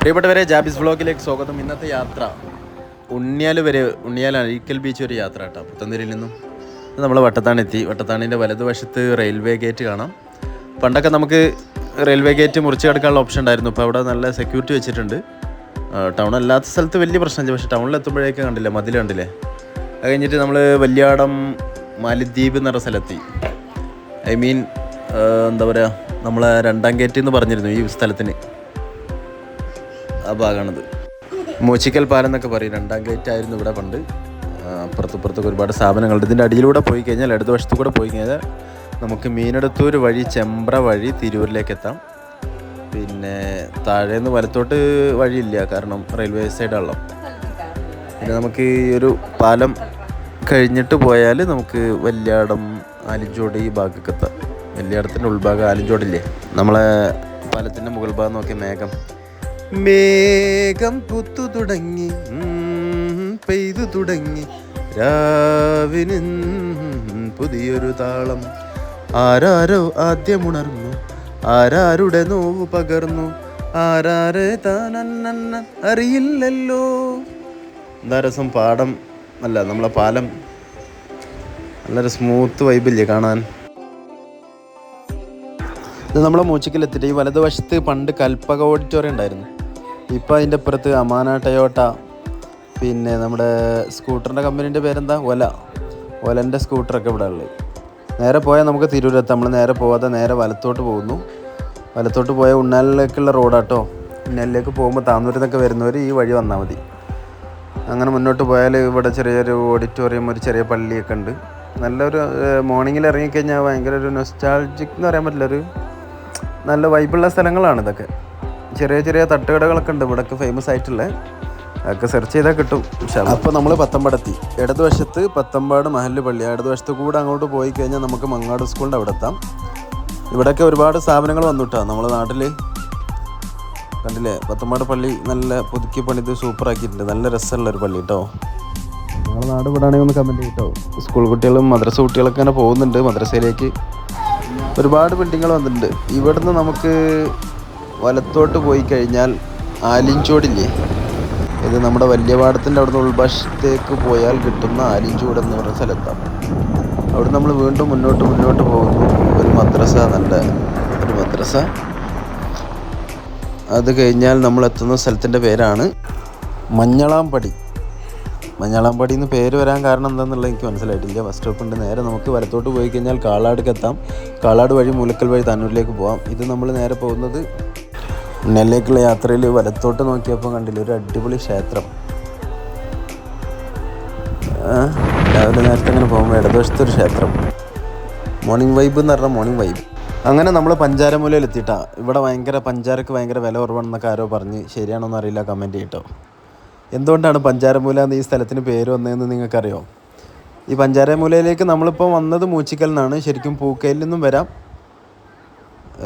പ്രിയപ്പെട്ടവരെ ജാബിസ് വ്ളോഗിലേക്ക് സ്വാഗതം. ഇന്നത്തെ യാത്ര ഉണ്ണിയാൽ വരെ ഉണ്ണിയാൽ അഴീക്കൽ ബീച്ച് വരെ യാത്ര കേട്ടോ. പുത്തന്തിരിയിൽ നിന്നും നമ്മൾ വട്ടത്താണെത്തി വട്ടത്താണിന്റെ വലതുവശത്ത് റെയിൽവേ ഗേറ്റ് കാണാം. പണ്ടൊക്കെ നമുക്ക് റെയിൽവേ ഗേറ്റ് മുറിച്ച് കിടക്കാനുള്ള ഓപ്ഷൻ ഉണ്ടായിരുന്നു. ഇപ്പോൾ അവിടെ നല്ല സെക്യൂരിറ്റി വെച്ചിട്ടുണ്ട്. ടൗൺ അല്ലാത്ത സ്ഥലത്ത് വലിയ പ്രശ്നമില്ല. പക്ഷേ ടൗണിൽ എത്തുമ്പോഴേക്കും കണ്ടില്ലേ മതിൽ കണ്ടില്ലേ? അത് കഴിഞ്ഞിട്ട് നമ്മൾ വല്യാടം മാലിദ്വീപ് എന്ന പറഞ്ഞ സ്ഥലത്തി ഐ മീൻ എന്താ പറയുക നമ്മളെ രണ്ടാം ഗേറ്റ് എന്ന് പറഞ്ഞിരുന്നു ഈ സ്ഥലത്തിന്. ആ ഭാഗമാണിത് മൂച്ചിക്കൽ പാലം എന്നൊക്കെ പറയും. രണ്ടാം ഗേറ്റ് ആയിരുന്നു ഇവിടെ പണ്ട്. ആ, അപ്പുറത്തും ഒരുപാട് സ്ഥാപനങ്ങളുണ്ട് ഇതിന്റെ അടിയിലൂടെ പോയി കഴിഞ്ഞാൽ ഇടതു വശത്തു കൂടെ പോയി കഴിഞ്ഞാൽ നമുക്ക് മീനെടുത്തൂർ വഴി ചെമ്പ്ര വഴി തിരൂരിലേക്ക് എത്താം. പിന്നെ താഴേന്ന് വലത്തോട്ട് വഴിയില്ല കാരണം റെയിൽവേ സൈഡാണല്ലോ. പിന്നെ നമുക്ക് ഈ ഒരു പാലം കഴിഞ്ഞിട്ട് പോയാൽ നമുക്ക് വല്യാടം ആലിഞ്ചോട് ഈ ഭാഗമൊക്കെ എത്താം. വല്യാടത്തിന്റെ ഉൾഭാഗം ആലിഞ്ചോടില്ലേ? നമ്മളെ പാലത്തിന്റെ മുകൾ ഭാഗം നോക്കിയ മേഘം. മേഘം പുത്തു തുടങ്ങി പെയ്തു തുടങ്ങി. രാവിന് പുതിയൊരു താളം. ആരാരോ ആദ്യമുണർന്നു ആരാരുടെ നോവ് പകർന്നു ആരാരെ താനന്ന അറിയില്ലല്ലോ. എന്താരസം പാടം അല്ല നമ്മളെ പാലം. നല്ലൊരു സ്മൂത്ത് വൈബില്ലേ കാണാൻ? ഇത് നമ്മളെ മൂച്ചക്കിലെത്തിയിട്ട് ഈ വലതുവശത്ത് പണ്ട് കൽപ്പക ഓഡിറ്റോറിയം ഉണ്ടായിരുന്നു. ഇപ്പോൾ അതിന്റെ അപ്പുറത്ത് അമാന ടയോട്ട പിന്നെ നമ്മുടെ സ്കൂട്ടറിന്റെ കമ്പനീന്റെ പേരെന്താ? ഒല. ഒലന്റെ സ്കൂട്ടറൊക്കെ ഇവിടെ ഉള്ളത്. നേരെ പോയാൽ നമുക്ക് തിരൂരെത്താം നമ്മൾ നേരെ പോകാതെ നേരെ വലത്തോട്ട് പോകുന്നു. വലത്തോട്ട് പോയ ഉണ്ണാലിലേക്കുള്ള റോഡാട്ടോ. ഉണ്ണാലിലേക്ക് പോകുമ്പോൾ താന്നൂരിൽ നിന്നൊക്കെ വരുന്നവർ ഈ വഴി വന്നാൽ മതി. അങ്ങനെ മുന്നോട്ട് പോയാൽ ഇവിടെ ചെറിയൊരു ഓഡിറ്റോറിയം ഒരു ചെറിയ പള്ളിയൊക്കെ ഉണ്ട്. നല്ലൊരു മോർണിംഗിൽ ഇറങ്ങിക്കഴിഞ്ഞാൽ ഭയങ്കര ഒരു നൊസ്റ്റാൾജിക് എന്ന് പറയാൻ പറ്റില്ല ഒരു നല്ല വൈബുള്ള സ്ഥലങ്ങളാണ് ഇതൊക്കെ. ചെറിയ ചെറിയ തട്ടുകടകളൊക്കെ ഉണ്ട്. ഇവിടെയൊക്കെ ഫേമസ് ആയിട്ടുള്ള അതൊക്കെ സെർച്ച് ചെയ്താൽ കിട്ടും അപ്പോൾ നമ്മൾ പത്തമ്പാടെത്തി. ഇടതുവശത്ത് പത്തമ്പാട് മഹല്ല് പള്ളി. ഇടതുവശത്ത് കൂടെ അങ്ങോട്ട് പോയി കഴിഞ്ഞാൽ നമുക്ക് മങ്ങാട് സ്കൂളിന്റെ അവിടെ എത്താം. ഇവിടെയൊക്കെ ഒരുപാട് സ്ഥാപനങ്ങൾ വന്നിട്ടാണ് നമ്മുടെ നാട്ടിൽ കണ്ടില്ലേ? പത്തമ്പാട് പള്ളി നല്ല പുതുക്കി പണിത് സൂപ്പർ ആക്കിയിട്ടുണ്ട്. നല്ല രസമുള്ള ഒരു പള്ളി കേട്ടോ നമ്മളെ നാട് വിടാണെങ്കിൽ ഒന്ന് കമന്റ് കിട്ടോ സ്കൂൾ കുട്ടികളും മദ്രസ കുട്ടികളൊക്കെ അങ്ങനെ പോകുന്നുണ്ട് മദ്രസയിലേക്ക്. ഒരുപാട് ബിൽഡിങ്ങുകൾ വന്നിട്ടുണ്ട്. ഇവിടുന്ന് നമുക്ക് വലത്തോട്ട് പോയി കഴിഞ്ഞാൽ ആലിഞ്ചോടില്ലേ ഇത് നമ്മുടെ വല്യപാടത്തിന്റെ അവിടുന്ന് ഉൾഭാഷത്തേക്ക് പോയാൽ കിട്ടുന്ന ആലിഞ്ചോട് എന്ന് പറയുന്ന സ്ഥലത്താണ്. അവിടെ നമ്മൾ വീണ്ടും മുന്നോട്ട് മുന്നോട്ട് പോകുന്നു. ഒരു മദ്രസ നല്ല ഒരു മദ്രസ. അത് കഴിഞ്ഞാൽ നമ്മൾ എത്തുന്ന സ്ഥലത്തിന്റെ പേരാണ് മഞ്ഞളാംപടി മഞ്ഞളാംപടി എന്ന് പേര് വരാൻ കാരണം എന്താണെന്നുള്ളത് എനിക്ക് മനസ്സിലായിട്ടില്ല. ബസ് സ്റ്റോപ്പുണ്ട് നേരെ നമുക്ക് വലത്തോട്ട് പോയി കഴിഞ്ഞാൽ കാളാടുക്ക് എത്താം. കാളാട് വഴി മുലക്കൽ വഴി താനൂരിലേക്ക് പോകാം ഇത് നമ്മൾ നേരെ പോകുന്നത് നെല്ലേക്കുള്ള യാത്രയിൽ വലത്തോട്ട് നോക്കിയപ്പോൾ കണ്ടില്ല ഒരു അടിപൊളി ക്ഷേത്രം. രാവിലെ നേരത്തെ അങ്ങനെ പോകുമ്പോൾ ഇടതുവശത്തെ ഒരു ക്ഷേത്രം. മോർണിംഗ് വൈബ് എന്ന് പറഞ്ഞാൽ മോർണിംഗ് വൈബ് അങ്ങനെ നമ്മൾ പഞ്ചാരമൂലയിൽ എത്തിയിട്ടാ. ഇവിടെ ഭയങ്കര പഞ്ചാരക്ക് ഭയങ്കര വില കുറവാണെന്നൊക്കെ ആരോ പറഞ്ഞ്. ശരിയാണോന്ന് അറിയില്ല കമന്റ് ചെയ്യട്ടോ. എന്തുകൊണ്ടാണ് പഞ്ചാരമൂല എന്ന് ഈ സ്ഥലത്തിന് പേര് വന്നതെന്ന് നിങ്ങൾക്കറിയോ? ഈ പഞ്ചാരമൂലയിലേക്ക് നമ്മളിപ്പോൾ വന്നത് മൂച്ചിക്കൽ ശരിക്കും പൂക്കയിൽ നിന്നും വരാം.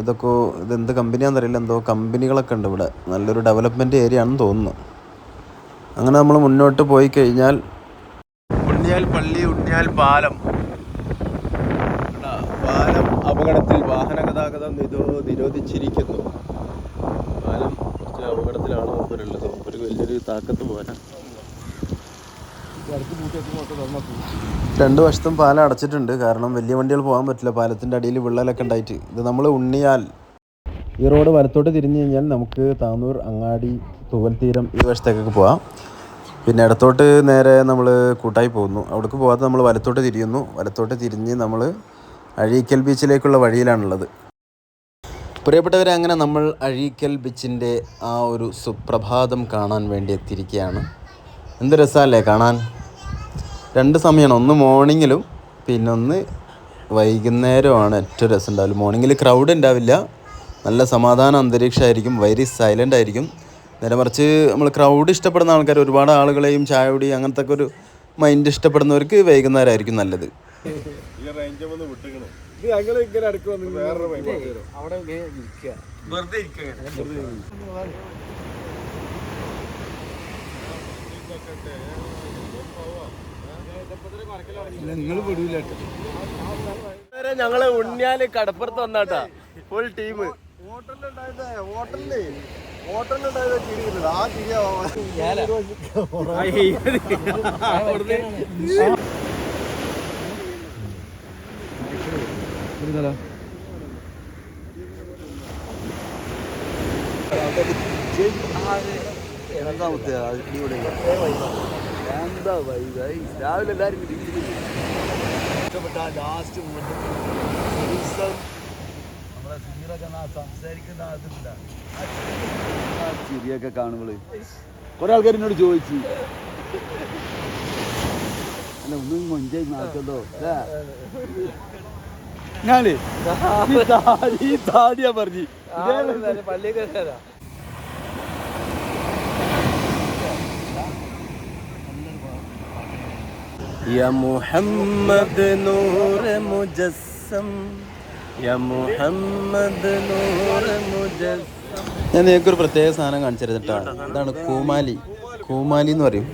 ഇതൊക്കെ ഇതെന്ത് കമ്പനിയാണെന്നറിയില്ല. എന്തോ കമ്പനികളൊക്കെ ഉണ്ട് ഇവിടെ. നല്ലൊരു ഡെവലപ്മെന്റ് ഏരിയ ആണെന്ന് തോന്നുന്നു. അങ്ങനെ നമ്മൾ മുന്നോട്ട് പോയി കഴിഞ്ഞാൽ ഉണ്ണിയാൽ പള്ളി ഉണ്ണിയാൽ പാലം. പാലം അപകടത്തിൽ വാഹന ഗതാഗതം നിരോ നിരോധിച്ചിരിക്കുന്നു. പാലം കുറച്ച് അപകടത്തിലാണ്. മൂപ്പർക്ക് വലിയൊരു താക്കത്ത് പോരാ. രണ്ട് വശത്തും പാലം അടച്ചിട്ടുണ്ട്. കാരണം വലിയ വണ്ടികൾ പോകാൻ പറ്റില്ല. പാലത്തിന്റെ അടിയിൽ വിള്ളലൊക്കെ ഉണ്ടായിട്ട്. ഇത് നമ്മൾ ഉണ്ണിയാൽ. ഈ റോഡ് വലത്തോട്ട് തിരിഞ്ഞു കഴിഞ്ഞാൽ നമുക്ക് താന്നൂർ അങ്ങാടി തുവൽ തീരം ഈ വശത്തേക്കൊക്കെ പോവാം. പിന്നെ ഇടത്തോട്ട് നേരെ നമ്മൾ കൂട്ടായി പോകുന്നു. അവിടേക്ക് പോകാതെ നമ്മൾ വലത്തോട്ട് തിരിയുന്നു. വലത്തോട്ട് തിരിഞ്ഞ് നമ്മൾ അഴീക്കൽ ബീച്ചിലേക്കുള്ള വഴിയിലാണുള്ളത്. പ്രിയപ്പെട്ടവരെ അങ്ങനെ നമ്മൾ അഴീക്കൽ ബീച്ചിന്റെ ആ ഒരു സുപ്രഭാതം കാണാൻ വേണ്ടി എത്തിയിരിക്കുകയാണ്. എന്ത് രസമല്ലേ കാണാൻ? രണ്ട് സമയമാണ്. ഒന്ന് മോർണിംഗിലും പിന്നെ ഒന്ന് വൈകുന്നേരമാണ് ഏറ്റവും രസം ഉണ്ടാവില്ല മോർണിംഗിൽ ക്രൗഡ് ഉണ്ടാവില്ല. നല്ല സമാധാന അന്തരീക്ഷമായിരിക്കും. വെരി സൈലന്റ് ആയിരിക്കും. നേരെ മറിച്ച് നമ്മൾ ക്രൗഡ് ഇഷ്ടപ്പെടുന്ന ആൾക്കാർ ഒരുപാട് ആളുകളെയും ചായ കുടി അങ്ങനത്തെ ഒക്കെ ഒരു മൈൻഡ് ഇഷ്ടപ്പെടുന്നവർക്ക് വൈകുന്നേരമായിരിക്കും നല്ലത്. ഞങ്ങൾ ഉണ്ണിയാൽ കടപ്പുറത്ത് വന്നാട്ടാ. ഫുൾ ടീം ഹോട്ടലിലുണ്ടായത് ഹോട്ടലിൽ ഹോട്ടലിലുണ്ടായത് കിടി കിട്ടില്ല ആ കിടിയാ രണ്ടാമത്തെ അടിപൊളി എന്താ വൈകായി രാവിലെ എല്ലാവരും ഇഷ്ടപ്പെട്ട ലാസ്റ്റ് ദിവസം നമ്മളെ സീറൊക്കെ സംസാരിക്കുന്ന അതില്ല ചിരിയൊക്കെ കാണുമ്പോൾ കുറെ ആൾക്കാർ എന്നോട് ചോദിച്ചു. അല്ല ഒന്നും മൊഞ്ചായി നടക്കണ്ടോ? ഞാനേ താടി താടിയാ പറഞ്ഞു. യ മുഹമ്മദ് നൂറ് മുജസ്സം യ മുഹമ്മദ് നൂറ് മുജസ്സം ഞാൻ നിങ്ങൾക്കൊരു പ്രത്യേക സാധനം കാണിച്ചിരുന്നിട്ടാണ് ഇതാണ് കൂമാലി. കൂമാലി എന്ന് പറയും.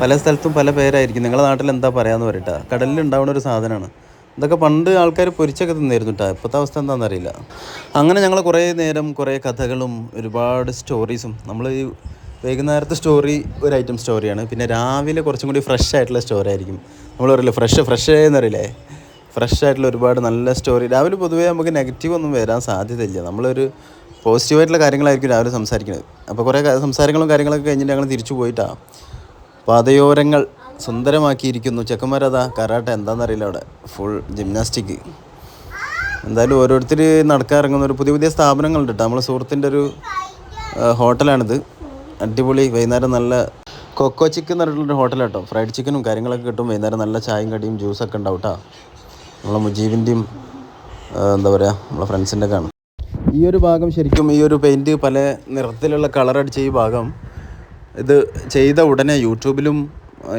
പല സ്ഥലത്തും പല പേരായിരിക്കും. നിങ്ങളുടെ നാട്ടിൽ എന്താ പറയാന്ന് പറയട്ടെ. കടലിൽ ഉണ്ടാവുന്ന ഒരു സാധനമാണ്. ഇതൊക്കെ പണ്ട് ആൾക്കാർ പൊരിച്ചൊക്കെ തന്നിരുന്നു കേട്ടോ ഇപ്പോഴത്തെ അവസ്ഥ എന്താണെന്ന് അറിയില്ല. അങ്ങനെ ഞങ്ങൾ കുറേ നേരം കുറേ കഥകളും ഒരുപാട് സ്റ്റോറീസും നമ്മൾ ഈ വൈകുന്നേരത്തെ സ്റ്റോറി ഒരു ഐറ്റം സ്റ്റോറിയാണ്. പിന്നെ രാവിലെ കുറച്ചും കൂടി ഫ്രഷ് ആയിട്ടുള്ള സ്റ്റോറി ആയിരിക്കും. നമ്മൾ പറയില്ലേ ഫ്രഷ് ഫ്രഷ് എന്നറിയില്ലേ ഫ്രഷ് ആയിട്ടുള്ള ഒരുപാട് നല്ല സ്റ്റോറി. രാവിലെ പൊതുവേ നമുക്ക് നെഗറ്റീവ് ഒന്നും വരാൻ സാധ്യതയില്ല. നമ്മളൊരു പോസിറ്റീവായിട്ടുള്ള കാര്യങ്ങളായിരിക്കും രാവിലെ സംസാരിക്കുന്നത്. അപ്പോൾ കുറേ സംസാരങ്ങളും കാര്യങ്ങളൊക്കെ കഴിഞ്ഞിട്ട് ഞങ്ങൾ തിരിച്ചു പോയിട്ടാണ് പാതയോരങ്ങൾ സുന്ദരമാക്കിയിരിക്കുന്നു. ചെക്കന്മാരതാ കരാട്ട എന്താണെന്നറിയില്ല അവിടെ. ഫുൾ ജിംനാസ്റ്റിക് എന്തായാലും ഓരോരുത്തർ നടക്കാൻ ഇറങ്ങുന്ന ഒരു പുതിയ പുതിയ സ്ഥാപനങ്ങളുണ്ട് കേട്ടോ. നമ്മളെ സുഹൃത്തിന്റെ ഒരു ഹോട്ടലാണിത്. അടിപൊളി വൈകുന്നേരം നല്ല കൊക്കോ ചിക്കൻ എന്ന് പറഞ്ഞിട്ടുള്ളൊരു ഹോട്ടലാട്ടോ ഫ്രൈഡ് ചിക്കനും കാര്യങ്ങളൊക്കെ കിട്ടും. വൈകുന്നേരം നല്ല ചായയും കടിയും ജ്യൂസൊക്കെ ഉണ്ടാവും കേട്ടോ നമ്മളെ മുജീബിന്റെയും എന്താ പറയുക നമ്മളെ ഫ്രണ്ട്സിന്റെ ഒക്കെ ആണ്. ഈ ഒരു ഭാഗം ശരിക്കും ഈ ഒരു പെയിന്റ് പല നിറത്തിലുള്ള കളർ അടിച്ച ഈ ഭാഗം ഇത് ചെയ്ത ഉടനെ യൂട്യൂബിലും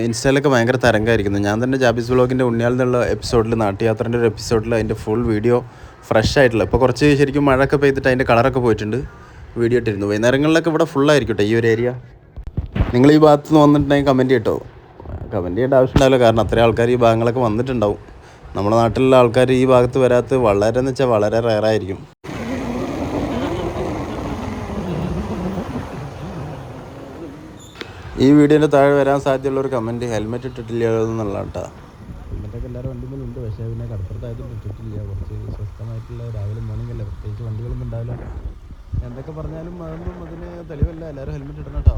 ഇൻസ്റ്റയിലൊക്കെ ഭയങ്കര തരംഗമായിരിക്കുന്നു ഞാൻ തന്നെ ജാബിസ് വ്ളോഗിന്റെ ഉണ്ണിയാൽ എന്നുള്ള എപ്പിസോഡിൽ നാട്ടുയാത്രന്റെ ഒരു എപ്പിസോഡിൽ അതിന്റെ ഫുൾ വീഡിയോ ഫ്രഷ് ആയിട്ടുള്ള. ഇപ്പോൾ കുറച്ച് ശരിക്കും മഴയൊക്കെ പെയ്തിട്ട് അതിന്റെ കളറൊക്കെ പോയിട്ടുണ്ട്. വീഡിയോ ഇട്ടിരുന്നു. വൈകുന്നേരങ്ങളിലൊക്കെ ഇവിടെ ഫുള്ളായിരിക്കട്ടെ കേട്ടോ ഈ ഒരു ഏരിയ നിങ്ങൾ ഈ ഭാഗത്ത് നിന്ന് വന്നിട്ടുണ്ടെങ്കിൽ കമന്റ് ചെയ്യട്ടോ. കമന്റ് ചെയ്യേണ്ട ആവശ്യമുണ്ടാവില്ല. കാരണം അത്രയും ആൾക്കാർ ഈ ഭാഗങ്ങളൊക്കെ വന്നിട്ടുണ്ടാവും. നമ്മുടെ നാട്ടിലുള്ള ആൾക്കാർ ഈ ഭാഗത്ത് വരാത്ത വളരെ എന്ന് വെച്ചാൽ വളരെ റയറായിരിക്കും ഈ വീഡിയോന്റെ താഴെ വരാൻ സാധ്യതയുള്ള ഒരു കമന്റ് ഹെൽമെറ്റ് ഇട്ടിട്ടില്ല എന്നുള്ള കേട്ടോ ഹെൽമെറ്റൊക്കെ വണ്ടിമേലുണ്ട് പക്ഷേ പിന്നെ കടപ്പുറത്തായതും ഇട്ടിട്ടില്ല കുറച്ച് സ്വസ്ഥമായിട്ടുള്ള രാവിലെ മോർണിംഗ് അല്ലേ. പ്രത്യേകിച്ച് വണ്ടികളൊന്നും ഉണ്ടാവില്ല. എന്തൊക്കെ പറഞ്ഞാലും അതൊന്നും അതിന് തെളിവല്ല. എല്ലാവരും ഹെൽമെറ്റ് ഇടണം കേട്ടോ.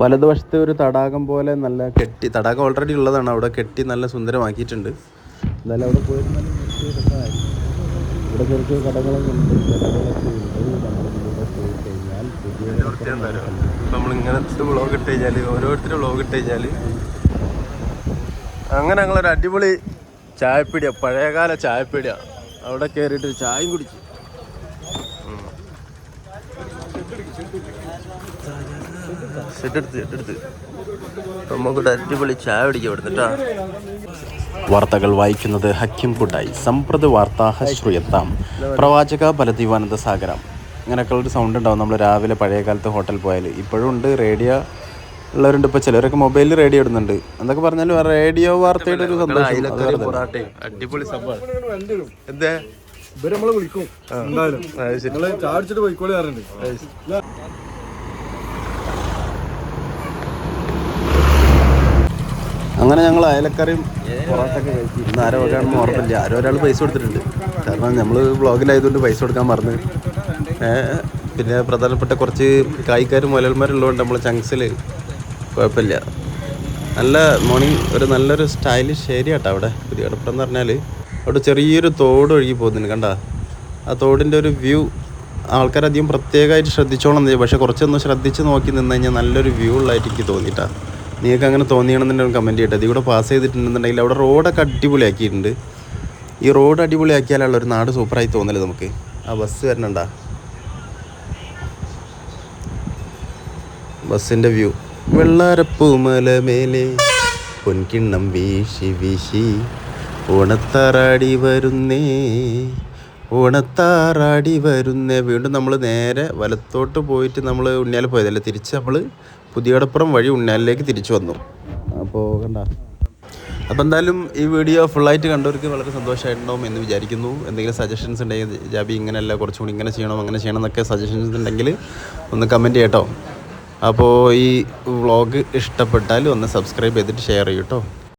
വലതുവശത്ത് ഒരു തടാകം പോലെ നല്ല കെട്ടി തടാകം ഓൾറെഡി ഉള്ളതാണ്. അവിടെ കെട്ടി നല്ല സുന്ദരമാക്കിയിട്ടുണ്ട്. എന്തായാലും അവിടെ പോയിട്ട് നല്ല ഇവിടെ ചെറിയ കടകളൊക്കെ ഉണ്ട്. കടകളൊക്കെ ഉണ്ട്. ഇങ്ങനത്തെ വ്ളോഗ് ഇട്ട് കഴിഞ്ഞാൽ ഓരോരുത്തരും വ്ളോഗ് ഇട്ട് കഴിഞ്ഞാൽ അങ്ങനെ ഞങ്ങളൊരു അടിപൊളി ചായപ്പീടിയ. പഴയകാല ചായപ്പീടിയ. അവിടെ കയറിയിട്ട് ചായയും കുടിച്ചു. സെറ്റെടുത്ത് സെറ്റെടുത്ത്. നമുക്കിവിടെ അടിപൊളി ചായ ഇവിടെ കേട്ടാ. വാർത്തകൾ വായിക്കുന്നത് ഹക്കിം കുട്ടായി സമ്പ്രദ വാർത്താ ശ്രൂയത്താം പ്രവാചക ബലദീവാനന്ദ സാഗരം. അങ്ങനെയൊക്കെ ഒരു സൗണ്ട് ഉണ്ടാവും. നമ്മൾ രാവിലെ പഴയ കാലത്ത് ഹോട്ടൽ പോയാൽ ഇപ്പോഴും ഉണ്ട് റേഡിയോ ഉള്ളവരുണ്ട്. ഇപ്പോൾ ചിലരൊക്കെ മൊബൈലിൽ റേഡിയോ ഇടുന്നുണ്ട്. എന്തൊക്കെ പറഞ്ഞാലും റേഡിയോ വാർത്തയുടെ ഒരു സന്തോഷം. അടിപൊളി സംഭവം. എന്തേ? ഇവർ നമ്മളെ വിളിക്കും. എന്തായാലും. ചാടിച്ചിട്ട് പോയിക്കോളി പറഞ്ഞിട്ടുണ്ട്. അങ്ങനെ ഞങ്ങൾ അയലക്കറിയും പൊറോട്ടൊക്കെ കഴിച്ചു ഇന്ന് ആരോ വകയാണെന്ന് ഓർമ്മയില്ല. ആരോ ഒരാൾ പൈസ കൊടുത്തിട്ടുണ്ട്. കാരണം നമ്മൾ വ്ളോഗിലായതുകൊണ്ട് പൈസ കൊടുക്കാൻ മറന്ന്. പിന്നെ പ്രധാനപ്പെട്ട കുറച്ച് കായ്ക്കാരും മുലന്മാരുള്ളതുകൊണ്ട് നമ്മൾ ചങ്സിൽ കുഴപ്പമില്ല. നല്ല മോർണിംഗ് ഒരു നല്ലൊരു സ്റ്റൈലിഷ് ഏരിയ കേട്ടോ അവിടെ. പുതിയ കടപ്പുറം എന്ന് പറഞ്ഞാൽ അവിടെ ചെറിയൊരു തോട് ഒഴുകി പോകുന്നുണ്ട് കണ്ട? ആ തോടിന്റെ ഒരു വ്യൂ ആൾക്കാരധികം പ്രത്യേകമായിട്ട് ശ്രദ്ധിച്ചോളം പക്ഷേ കുറച്ചൊന്ന് ശ്രദ്ധിച്ച് നോക്കി നിന്ന് കഴിഞ്ഞാൽ നല്ലൊരു വ്യൂ ഉള്ളതായിട്ട് എനിക്ക് തോന്നിയിട്ടാ. നിങ്ങൾക്ക് അങ്ങനെ തോന്നിയാണെന്നുണ്ടെങ്കിൽ കമന്റ് ചെയ്യട്ടെ. ഇതിവിടെ പാസ് ചെയ്തിട്ടുണ്ടെന്നുണ്ടെങ്കിൽ അവിടെ റോഡൊക്കെ അടിപൊളിയാക്കിയിട്ടുണ്ട്. ഈ റോഡ് അടിപൊളിയാക്കിയാലുള്ള ഒരു നാട് സൂപ്പറായി തോന്നൽ നമുക്ക്. ആ ബസ് വരണണ്ട? ബസ്സിന്റെ വ്യൂ വെള്ളാരപ്പൂമല മേലെ പൊൻകിണ്ണം വീശി വീശി ഓണത്താറാടി വരുന്നേ. ഓണത്താറാടി വരുന്നേ. വീണ്ടും നമ്മൾ നേരെ വലത്തോട്ട് പോയിട്ട് നമ്മൾ ഉണ്ണിയാൽ പോയതല്ലേ? തിരിച്ച് നമ്മൾ പുതിയടപ്പുറം വഴി ഉണ്ണാലിലേക്ക് തിരിച്ചു വന്നു. അപ്പോൾ കണ്ട. അപ്പോൾ എന്തായാലും ഈ വീഡിയോ ഫുള്ളായിട്ട് കണ്ടവർക്ക് വളരെ സന്തോഷമായിട്ടുണ്ടാവും എന്ന് വിചാരിക്കുന്നു. എന്തെങ്കിലും സജഷൻസ് ഉണ്ടെങ്കിൽ ജാബി ഇങ്ങനെയല്ല കുറച്ചും കൂടി ഇങ്ങനെ ചെയ്യണം അങ്ങനെ ചെയ്യണം എന്നൊക്കെ സജഷൻസ് ഉണ്ടെങ്കിൽ ഒന്ന് കമന്റ് ചെയ്യട്ടോ. അപ്പോൾ ഈ വ്ളോഗ് ഇഷ്ടപ്പെട്ടാൽ ഒന്ന് സബ്സ്ക്രൈബ് ചെയ്തിട്ട് ഷെയർ ചെയ്യട്ടോ.